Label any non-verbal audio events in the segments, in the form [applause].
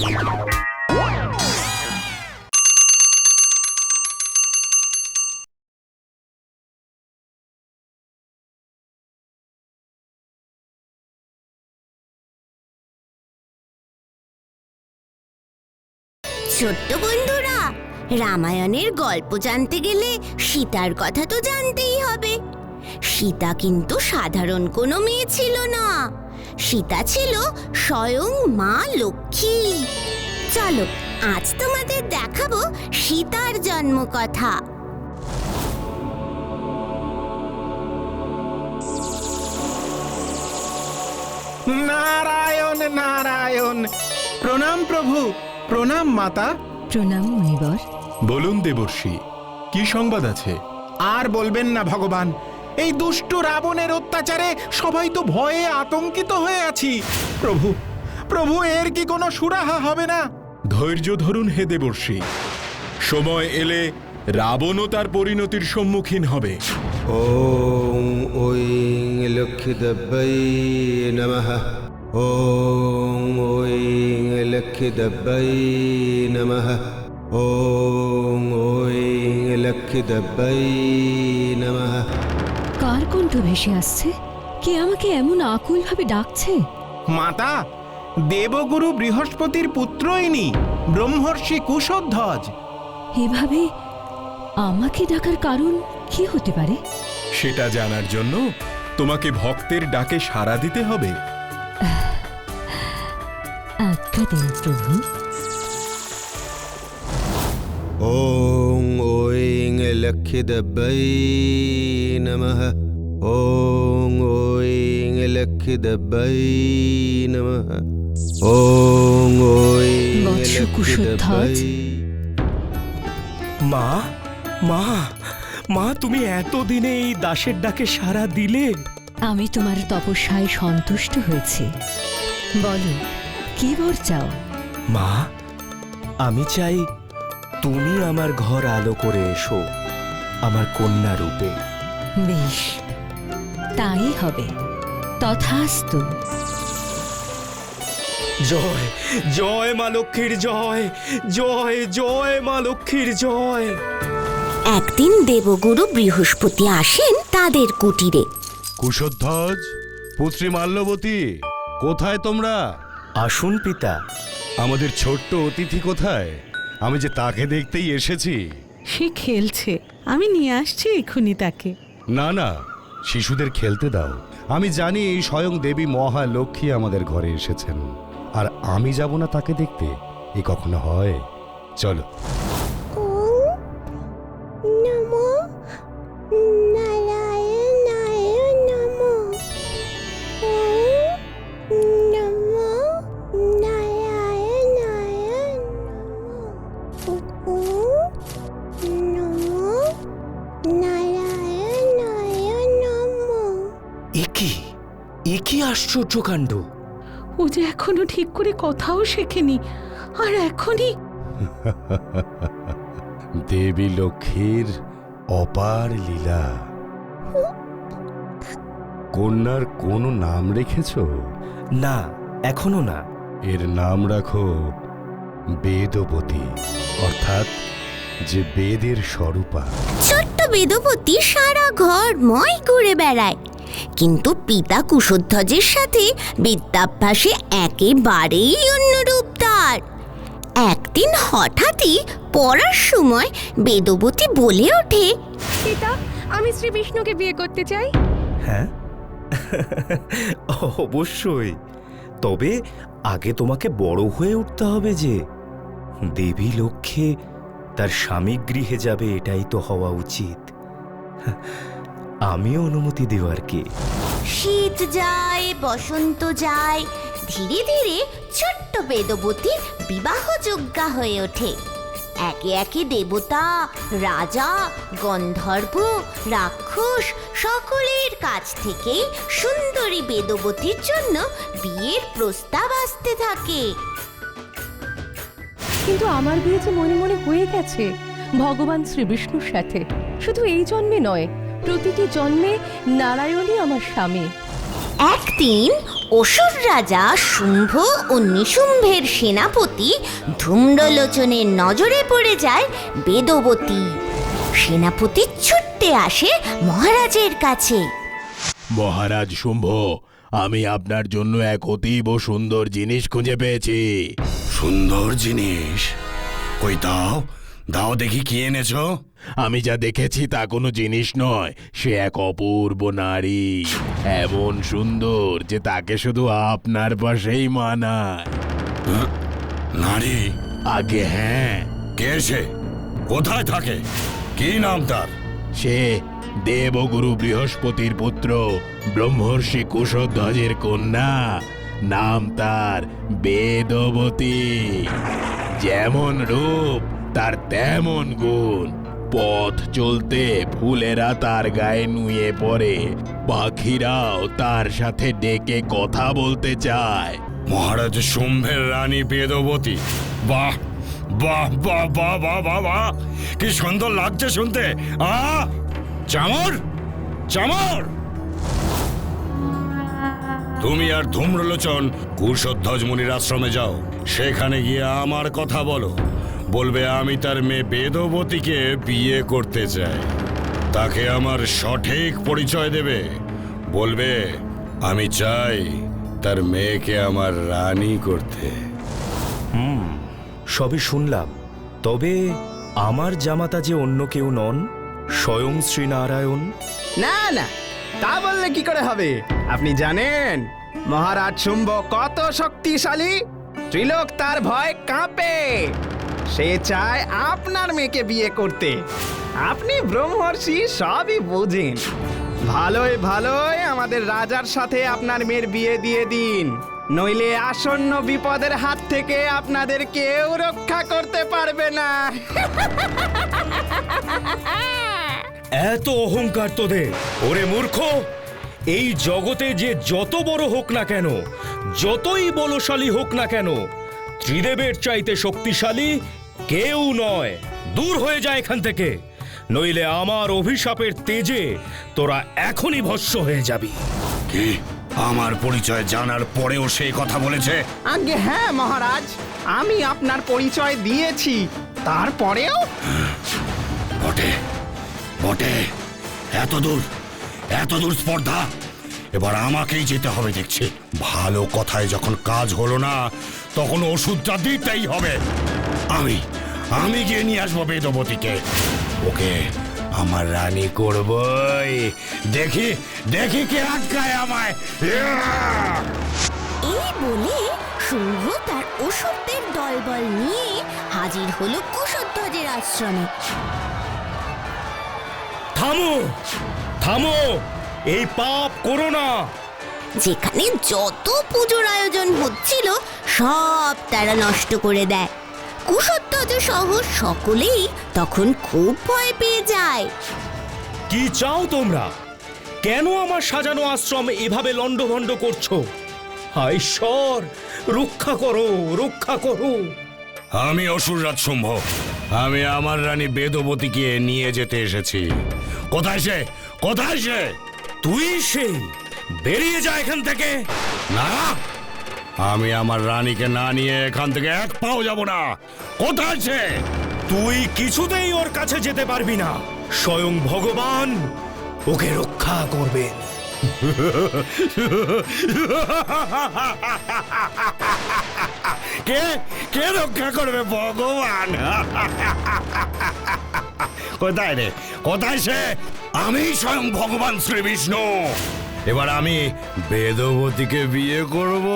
ছোট্ট বন্ধুরা, রামায়ণের গল্প জানতে গেলে সীতার কথা তো জানতেই হবে। সীতা কিন্তু সাধারণ কোনো মেয়ে ছিল না। সীতা ছিল স্বয়ং মা লক্ষ্মী। চলো আজ তোমাদের দেখাবো সীতার জন্মকথা। নারায়ণ নারায়ণ। প্রণাম প্রভু প্রণাম মাতা। প্রণাম মুনিবর বলুন দেবর্ষি কি সংবাদ আছে? আর বলবেন না ভগবান এই দুষ্ট রাবণের অত্যাচারে সবাই তো ভয়ে আতঙ্কিত হয়ে আছি। প্রভু প্রভু এর কি কোনো সুরাহা হবে না? ধৈর্য ধরুন হে দেবর্ষি। সময় এলে রাবণও তার পরিণতির সম্মুখীন হবে। ওম লক্ষ্মী নমঃ। ওম ঐং নমঃ। কার কণ্ঠ ভেসে আসছে? কে আমাকে এমন আকুল ভাবে ডাকছে? মাতা দেবগুরু বৃহস্পতির পুত্র ইনি ব্রহ্মর্ষি কুশধ্বজ। এভাবে আমাকে ডাকার কারণ কি হতে পারে? সেটা জানার জন্য তোমাকে ভক্তের ডাকে সাড়া দিতে হবে। আজ্ঞা দিন প্রভু। ওং ওং লক্ষ্মী দেব্যই নমঃ। ॐ ऐं लक्ष्मीदेव्यै नमः ॐ ऐं বৎস কুশধ্বজ। लक्ष्मीदेव्यै মা মা মা তুমি এতদিনে এই দাসের ডাকে সাড়া দিলে আমি তোমার তপস্যায় সন্তুষ্ট হয়েছি বলো কি বর চাও মা আমি চাই তুমি আমার ঘর আলো করে এসো আমার কন্যা রূপে বেশ তাই হবে। তথাস্তু। জয় জয় মা লক্ষ্মীর জয় জয় জয় মা লক্ষ্মীর জয়। একদিন দেবগুরু বৃহস্পতি আসেন তাদের কুটিরে। কুশধ্বজ পুত্রী মাল্যবতী কোথায় তোমরা? আসুন পিতা। আমাদের ছোট্ট অতিথি কোথায়? আমি যে তাকে দেখতেই এসেছি। সে খেলছে। আমি নিয়ে আসছি এক্ষুনি তাকে। না না শিশুদের খেলতে দাও। আমি জানি এই স্বয়ং দেবী মহালক্ষ্মী আমাদের ঘরে এসেছেন। আর আমি যাব না তাকে দেখতে? এ কখনো হয়? চলো। নমো একি একি আশ্চর্য কাণ্ড? ও যে এখনও ঠিক করে কথাও শেখেনি আর এখনই দেবী লক্ষ্মীর অপার লীলা। কন্যার কোনো নাম রেখেছ? না এখনও না। এর নাম রাখো বেদবতী অর্থাৎ যে বেদের স্বরূপা। ছোট্ট বেদপতি সারা ঘর ময় ঘুরে বেড়ায়। কিন্তু পিতা কুশধ্বজের সাথে বিদ্যাভ্যাসে একেবারেই অন্যরূপ তার। একদিন হঠাৎই পড়ার সময় বেদবতী বলে ওঠে পিতা আমি শ্রী বিষ্ণুকে বিয়ে করতে চাই। হ্যাঁ? অবশ্যই। তবে আগে তোমাকে বড় হয়ে উঠতে হবে যে দেবী লক্ষ্যে তার স্বামী গৃহে যাবে এটাই তো হওয়া উচিত। আমি অনুমতি দেওয়ার কে। শীত যায় বসন্ত যায় ধীরে ধীরে ছোট্ট বেদবতী বিবাহযোগ্যা হয়ে ওঠে। একে একে দেবতা রাজা গন্ধর্ব রাক্ষস সকলের কাছ থেকেই সুন্দরী বেদবতীর জন্য বিয়ের প্রস্তাব আসতে থাকে। কিন্তু আমার বিয়ে যে মনে মনে হয়ে গেছে ভগবান শ্রী বিষ্ণুর সাথে। শুধু এই জন্মে নয় প্রতিটি জন্মে নারায়ণই আমার স্বামী। একদিন অসুর রাজা শুম্ভ ও নিশুম্ভের সেনাপতি ধূম্রলোচনের নজরে পড়ে যায় বেদবতী। সেনাপতি ছুটতে আসে মহারাজের কাছে। মহারাজ শুম্ভ আমি আপনার জন্য এক অতীব সুন্দর জিনিস খুঁজে পেয়েছি। সুন্দর জিনিস? কই দাও দাও দেখি কি এনেছো। আমি যা দেখেছি তা কোনো জিনিস নয়। সে এক অপূর্ব নারী। এমন সুন্দর যে তাকে শুধু আপনার পাশেই মানায়। নারী? আগে হ্যাঁ। কে সে? কোথায় থাকে? কি নাম তার? সে দেবগুরু বৃহস্পতির পুত্র ব্রহ্মর্ষি কুশধ্বজের কন্যা। নাম তার বেদবতী। যেমন রূপ তার তেমন গুণ। পথ চলতে ফুলেরা তার গায়ে নুয়ে পড়ে। পাখিরাও তার সাথে ডেকে কথা বলতে চায়। মহারাজ শুম্ভের রানী বেদবতী, বাহ বাহ বাহ বাহ বাহ বাহ বাহ, কি সুন্দর লাগছে শুনতে, আ? চামর চামর! তুমি আর ধূম্রলোচন কুশধ্বজ মুনির আশ্রমে যাও, সেখানে গিয়ে আমার কথা বলো। বলবে আমি তার মেয়ে বেদবতীকে বিয়ে করতে চাই। তাকে আমার সঠিক পরিচয় দেবে। বলবে আমি চাই তার মেয়েকে আমার রানী করতে। হুম সবই শুনলাম। তবে আমার জামাতা যে অন্য কেউ নন স্বয়ং শ্রীনারায়ণ? না না তা বললে কি করে হবে? আপনি জানেন মহারাজ শুম্ভ কত শক্তিশালী ত্রিলোক তার ভয় কাঁপে। সে চায় আপনার মেয়েকে বিয়ে করতে। আপনি ব্রহ্মর্ষি, সবই বোঝেন। ভালোই ভালোই আমাদের রাজার সাথে আপনার মেয়ের বিয়ে দিয়ে দিন। নইলে আসন্ন বিপদের হাত থেকে আপনাদের কেউ রক্ষা করতে পারবে না। এত অহংকার তোদের। ওরে মূর্খ, এই জগতে যে যত বড় হোক না কেন, যতই বলশালী হোক না কেন, ত্রিদেবের চাইতে শক্তিশালী কেউ নয়। দূর হয়ে যায় এখান থেকে। নইলে আমার অভিশাপের তেজে তোরা এখনই ভস্য হয়ে যাবি। কি? আমার পরিচয় জানার পরেও সেই কথা বলেছে? আগে হ্যাঁ মহারাজ। আমি আপনার পরিচয় দিয়েছি। তারপরেও? বটে বটে। এত দূর এত দূর স্পর্ধা। এবার আমাকেই যেতে হবে দেখছি। ভালো কথায় যখন কাজ হলো না তখন ওষুধটা দিতেই হবে। আমি আমি গিয়ে নিয়ে আসব বেদবতীকে। ওকে আমার রানী করবই। দেখি দেখি কে আটকায় আমায়। এই বলে শুভ তার অসুরদের দলবল নিয়ে হাজির হলো কুশধ্বজের আশ্রমে। থামো থামো এই পাপ করো না। যেখানে যত পুজোর আয়োজন হচ্ছিল সব তারা নষ্ট করে দেয়। কুশধ্বজ সহ সকলেই তখন খুব ভয় পেয়ে যায়। কি চাও তোমরা? কেন আমার সাজানো আশ্রম এভাবে লণ্ডভণ্ড করছ? ঈশ্বর রক্ষা করো রক্ষা করো। আমি অসুররাজ শুম্ভ আমি আমার রানী বেদবতীকে নিয়ে যেতে এসেছি। কোথায় সে? কোথায় সে? তুই সেই। বেরিয়ে যা এখান থেকে। না। আমি আমার রানীকে না নিয়ে এখান থেকে এক পাও যাব না। কোথায় সে? তুই কিছুতেই ওর কাছে যেতে পারবি না। স্বয়ং ভগবান ওকে রক্ষা করবেন। কে? কে রক্ষা করবে ভগবান? কোথায় রে? কোথায় সে? আমি স্বয়ং ভগবান শ্রী বিষ্ণু এবার আমি বেদবতীকে বিয়ে করব।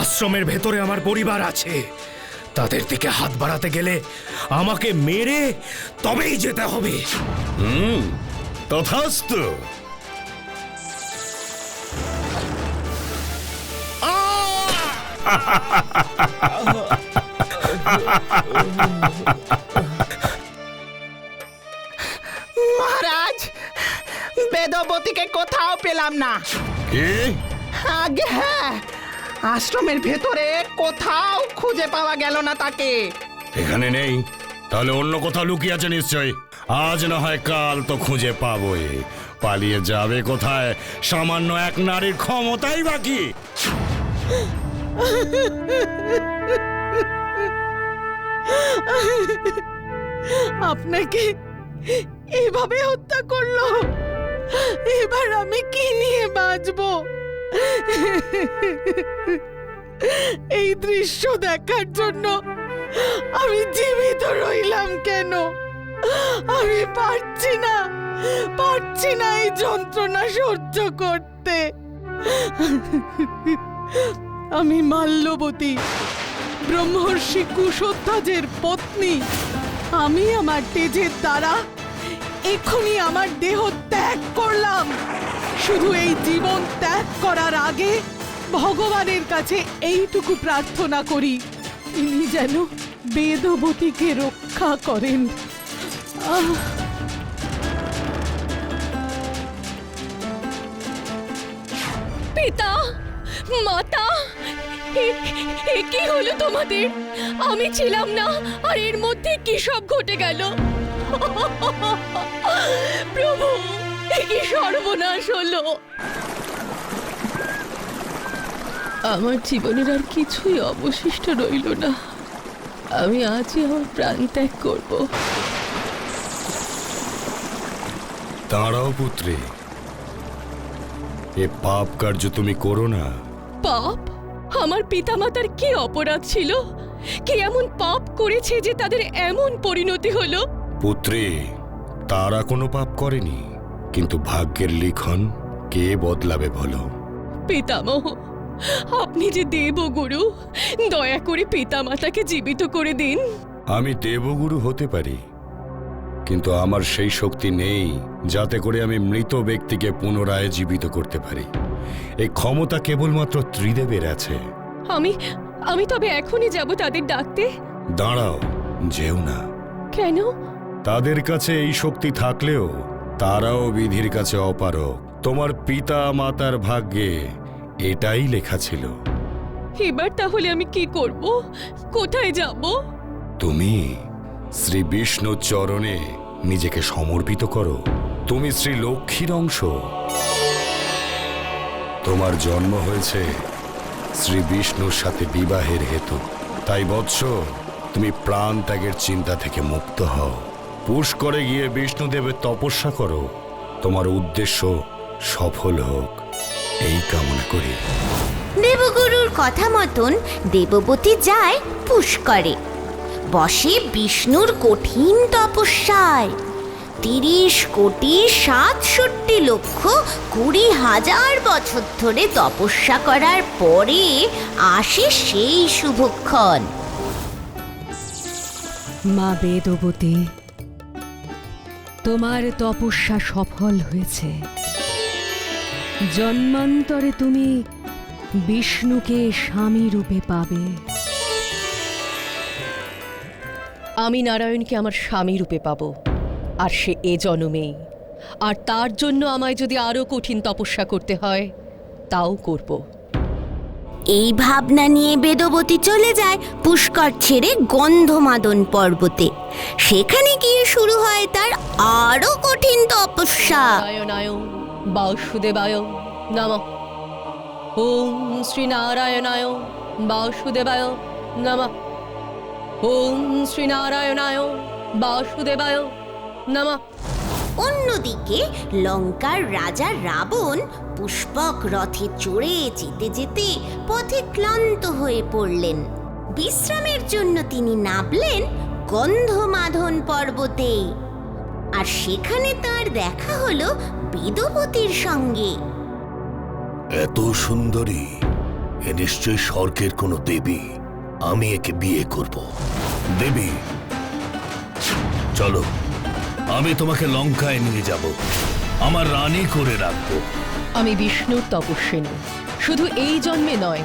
আশ্রমের ভেতরে আমার পরিবার আছে। তাদের দিকে হাত বাড়াতে গেলে আমাকে মেরে তবেই যেতে হবে। হুম তথাস্তু বেদবতীকে কোথাও পেলাম না। কি? আগে হ্যাঁ আশ্রমের ভেতরে কোথাও খুঁজে পাওয়া গেল না তাকে। এখানে নেই। তাহলে অন্য কোথাও লুকিয়ে আছে নিশ্চয়ই। আজ না হয় কাল তো খুঁজে পাবোই। পালিয়ে যাবে কোথায়? সামান্য এক নারীর ক্ষমতাই বাকি আপনাকে এভাবে হত্যা করল। এবার আমি কি নিয়ে বাঁচবো? এই দৃশ্য দেখার জন্য আমি জীবিত রইলাম কেন? আমি পারছি না পারছি না এই যন্ত্রণা সহ্য করতে। আমি মাল্যবতী, ব্রহ্মর্ষি কুশধ্বজের পত্নী। আমি আমার তেজের দ্বারা এক্ষুনি আমার দেহ ত্যাগ করলাম। শুধু এই জীবন ত্যাগ করার আগে ভগবানের কাছে এইটুকু প্রার্থনা করি তিনি যেন বেদবতীকে রক্ষা করেন। পিতা, মাতা কি হলো তোমাদের? আমি ছিলাম না, আর এর মধ্যে কি সব ঘটে গেল? [laughs] প্রভু কি সর্বনাশ হলো? আমার জীবনের আর কিছুই অবশিষ্ট রইল না। আমি আজই আমার প্রাণ ত্যাগ করব। দাঁড়াও পুত্রে। এ পাপ কার্য তুমি করো না। পাপ? আমার পিতামাতার কি অপরাধ ছিল? কি এমন পাপ করেছে যে তাদের এমন পরিণতি হলো? পুত্রে তারা কোনো পাপ করেনি কিন্তু ভাগ্যের লিখন কে বদলাবে বলো? পিতামহ আপনি যে দেবগুরু দয়া করে পিতামাতাকে জীবিত করে দিন। আমি দেবগুরু হতে পারি কিন্তু আমার সেই শক্তি নেই যাতে করে আমি মৃত ব্যক্তিকে পুনরায় জীবিত করতে পারি। এই ক্ষমতা কেবলমাত্র ত্রিদেবের আছে। আমি আমি তবে এখনই যাব তাদের ডাকতে। দাঁড়াও যেও না। কেন? তাদের কাছে এই শক্তি থাকলেও তারাও বিধির কাছে অপারক। তোমার পিতা মাতার ভাগ্যে এটাই লেখা ছিল। এবার তাহলে আমি কি করব? কোথায় যাব? তুমি শ্রী বিষ্ণুর চরণে নিজেকে সমর্পিত করো। তুমি শ্রী লক্ষ্মীর অংশ। তোমার জন্ম হয়েছে শ্রী বিষ্ণুর সাথে বিবাহের হেতু। তাই বৎস তুমি প্রাণ ত্যাগের চিন্তা থেকে মুক্ত হও। পুষ্করে গিয়ে বিষ্ণুদেবের তপস্যা করো। তোমার উদ্দেশ্য সফল হোক। এই কামনা করি। দেবগুরুর কথা মতন দেববতী যায় পুষ্করে। বসে বিষ্ণুর কঠিন তপস্যায়। তিরিশ কোটি সাতষট্টি লক্ষ কুড়ি হাজার বছর ধরে তপস্যা করার পরে আসে সেই শুভক্ষণ। মা বেদবতী তোমার তপস্যা সফল হয়েছে। জন্মান্তরে তুমি বিষ্ণুকে স্বামী রূপে পাবে। আমি নারায়ণকে আমার স্বামী রূপে পাব, আর সে এ জনমেই। আর তার জন্য আমায় যদি আরও কঠিন তপস্যা করতে হয়, তাও করব। এই ভাবনা নিয়ে বেদবতী চলে যায় পুষ্কর ছেড়ে গন্ধমাদন পর্বতে। সেখানে গিয়ে শুরু হয় তার আরও কঠিন তপস্যা। বাসুদেবায় নম। ওম শ্রীনারায়ণায় বাসুদেবায় নম। ওম শ্রীনারায়ণায় বাসুদেবায় নম। অন্যদিকে লঙ্কার রাজা রাবণ পুষ্পক রথে চড়ে যেতে যেতে পথে ক্লান্ত হয়ে পড়লেন। বিশ্রামের জন্য তিনি নামলেন গন্ধমাধন পর্বতে। আর সেখানে তার দেখা হলো বেদবতীর সঙ্গে। এত সুন্দরী, এ নিশ্চয়ই স্বর্গের কোনো দেবী, আমি একে বিয়ে করব। দেবী, চলো। আমি তোমাকে লঙ্কায় নিয়ে যাব। আমার রানী করে রাখব। আমি বিষ্ণুর তপস্বিনী। শুধু এই জন্মে নয়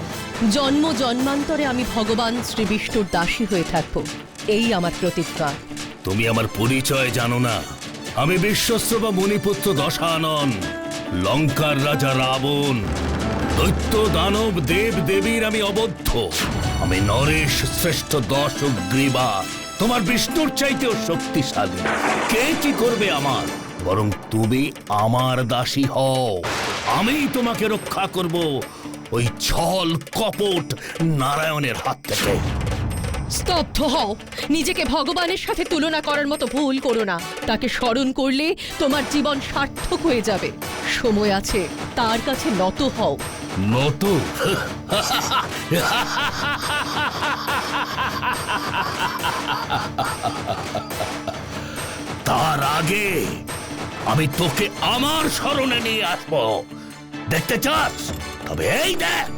জন্ম জন্মান্তরে আমি ভগবান শ্রী বিষ্ণুর দাসী হয়ে থাকব। এই আমার প্রতিজ্ঞা। তুমি আমার পরিচয় জানো না। আমি বিশ্বস্ত বা মণিপুত্র দশানন লঙ্কার রাজা রাবণ দৈত্য দানব দেব দেবীর আমি অবদ্ধ। আমি নরেশ শ্রেষ্ঠ দশ গ্রীবা তোমার বিষ্ণুর চাইতেও শক্তিশালী। কে কি করবে আমার? বরং তুমি আমার দাসী হও। আমি তোমাকে রক্ষা করব ওই ছল কপট নারায়ণের হাত থেকে। স্তব্ধ হও। নিজেকে ভগবানের সাথে তুলনা করার মতো ভুল করো না। তাকে স্মরণ করলে তোমার জীবন সার্থক হয়ে যাবে। সময় আছে তার কাছে নত হও। নত? [laughs] তার আগে আমি তোকে আমার স্মরণে নিয়ে আসব। দেখতে চাস? তবে এই দেখ।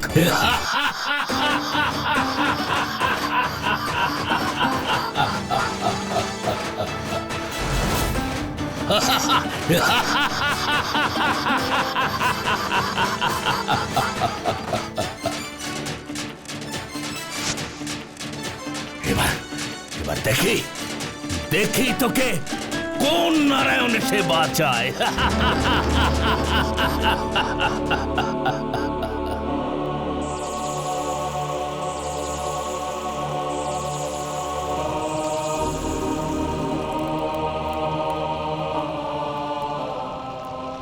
এবার দেখি। দেখি তোকে কোন নারায়ণ সে বাঁচায়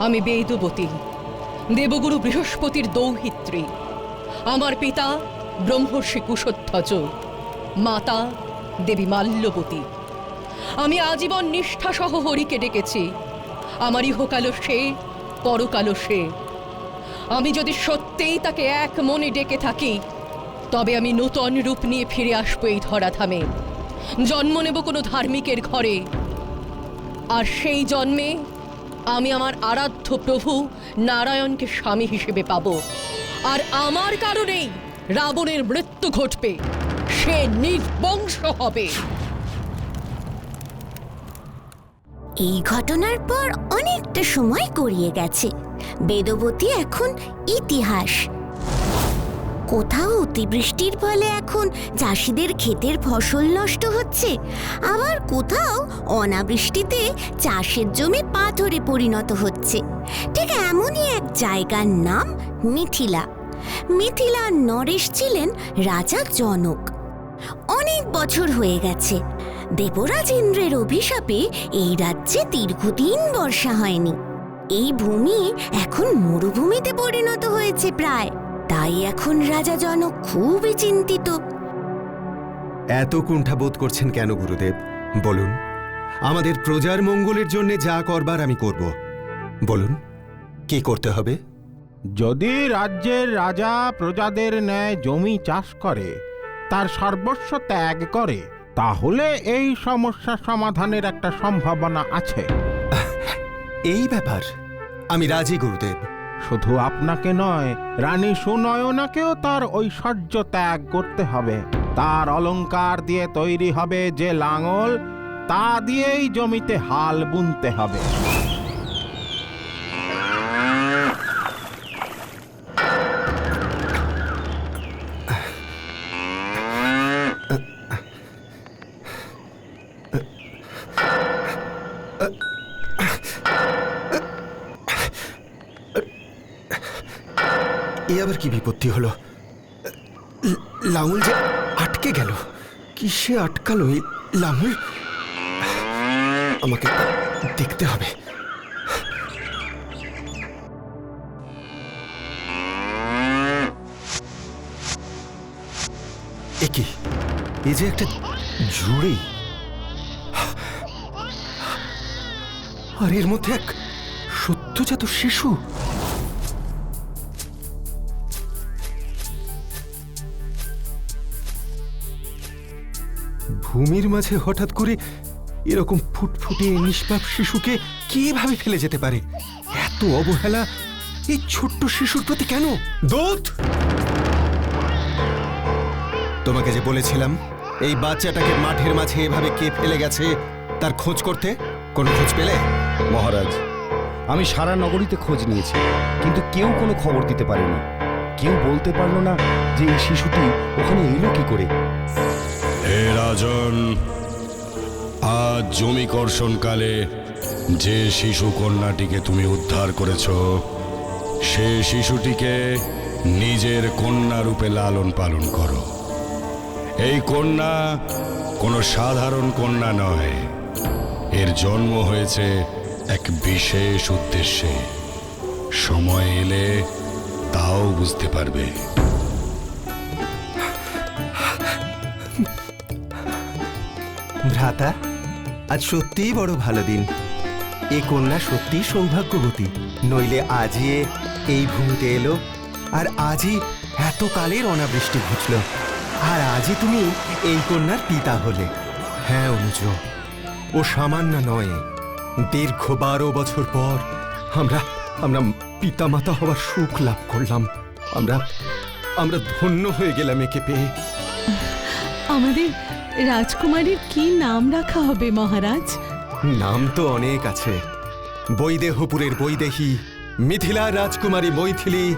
আমি বেদবতী, দেবগুরু বৃহস্পতির দৌহিত্রী। আমার পিতা ব্রহ্মর্ষি কুশধ্বজ, মাতা দেবী মাল্যবতী আমি আজীবন নিষ্ঠা সহ হরিকে ডেকেছি। আমার ইহকালো সে পরকালো সে। আমি যদি সত্যিই তাকে এক মনে ডেকে থাকি, তবে আমি নূতন রূপ নিয়ে ফিরে আসব এই ধরাধামে। জন্ম নেব কোনো ধার্মিকের ঘরে। আর সেই জন্মে আমি আমার আরাধ্য প্রভু নারায়ণকে স্বামী হিসেবে পাব। আর আমার কারণেই রাবণের মৃত্যু ঘটবে। সে নির্বংশ হবে। এই ঘটনার পর অনেকটা সময় গড়িয়ে গেছে। বেদবতী এখন ইতিহাস। কোথাও অতিবৃষ্টির ফলে এখন চাষিদের ক্ষেতের ফসল নষ্ট হচ্ছে। আবার কোথাও অনাবৃষ্টিতে চাষের জমি পাথরে পরিণত হচ্ছে। ঠিক এমনই এক জায়গার নাম মিথিলা। মিথিলার নরেশ ছিলেন রাজা জনক। অনেক বছর হয়ে গেছে। দেবরাজ ইন্দ্রের অভিশাপে এই রাজ্যে দীর্ঘদিন বর্ষা হয়নি। এই ভূমি এখন মরুভূমিতে পরিণত হয়েছে প্রায়। তাই এখন রাজা জনক খুবই চিন্তিত। এত কুণ্ঠা বোধ করছেন কেন গুরুদেব? বলুন। আমাদের প্রজার মঙ্গলের জন্য যা করবার আমি করব। বলুন কি করতে হবে? যদি রাজ্যের রাজা প্রজাদের ন্যায় জমি চাষ করে তার সর্বস্ব ত্যাগ করে তাহলে এই সমস্যা সমাধানের একটা সম্ভাবনা আছে। এই ব্যাপার আমি রাজি গুরুদেব। শুধু আপনাকে নয় রানী সুনয়নাকেও তার ঐশ্বর্য ত্যাগ করতে হবে। তার অলংকার দিয়ে তৈরি হবে যে লাঙল তা দিয়েই জমিতে হাল বুনতে হবে এ আবার কি বিপত্তি হলো। লাঙল যে আটকে গেল। কিসে আটকালো এই লাঙল? আমাকে দেখতে হবে। এ যে একটা জুড়ি আর এর মধ্যে এক সত্যজাত শিশু। ভূমির মাঝে হঠাৎ করে এরকম ফুটফুটে নিষ্পাপ শিশুকে কীভাবে ফেলে যেতে পারে? এত অবহেলা এই ছোট্ট শিশুর প্রতি কেন? দূত! তোমাকে যে বলেছিলাম এই বাচ্চাটাকে মাঠের মাঝে এভাবে কে ফেলে গেছে তার খোঁজ করতে? কোনো খোঁজ পেলে? মহারাজ আমি সারা নগরীতে খোঁজ নিয়েছি কিন্তু কেউ কোনো খবর দিতে পারেনি। কেউ বলতে পারল না যে এই শিশুটি ওখানে এলো কি করে। রাজন, আজ জমি কর্ষণকালে যে শিশু কন্যাটিকে তুমি উদ্ধার করেছ, সে শিশুটিকে নিজের কন্যা রূপে লালন পালন করো। এই কন্যা কোনো সাধারণ কন্যা নয়। এর জন্ম হয়েছে এক বিশেষ উদ্দেশ্যে। সময় এলে তাও বুঝতে পারবে। ভ্রাতা, আজ সত্যিই বড় ভালো দিন। এ কন্যা সত্যিই সৌভাগ্যবতী। নইলে আজই এ এই ভূমিতে এলো, আর আজই এত কালের অনাবৃষ্টি ঘুচল। আর আজই তুমি এই কন্যার পিতা হলে। হ্যাঁ অনুজ, ও সামান্য নয়, দীর্ঘ বারো বছর পর আমরা আমরা পিতামাতা হওয়ার সুখ লাভ করলাম। আমরা আমরা ধন্য হয়ে গেলাম একে পেয়ে। আমাদের রাজকুমারীর কি নাম রাখা হবে মহারাজ? নাম তো অনেক আছে। বৈদেহপুরের বৈদেহী মিথিলা রাজকুমারী মৈথিলী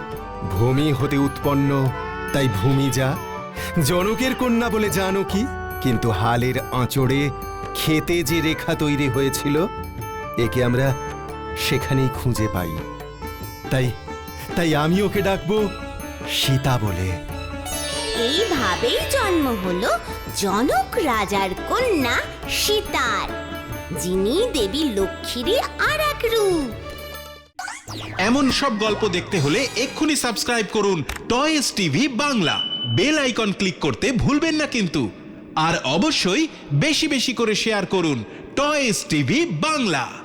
ভূমি হতে উৎপন্ন তাই ভূমি যা। জনকের কন্যা বলে জানো কি কিন্তু হালের আঁচড়ে খেতে যে রেখা তৈরি হয়েছিল একে আমরা সেখানেই খুঁজে পাই। তাই তাই আমি ওকে ডাকবো সীতা বলে। এইভাবেই জন্ম হলো জনক রাজার কন্যা সীতার, যিনি দেবী লক্ষ্মীরই আর এক রূপ। এমন সব গল্প দেখতে হলে এক্ষুনি সাবস্ক্রাইব করুন toys TV Bangla. Bell icon click করতে ভুলবেন না কিন্তু। আর অবশ্যই বেশি বেশি করে শেয়ার করুন টয়েস টিভি বাংলা।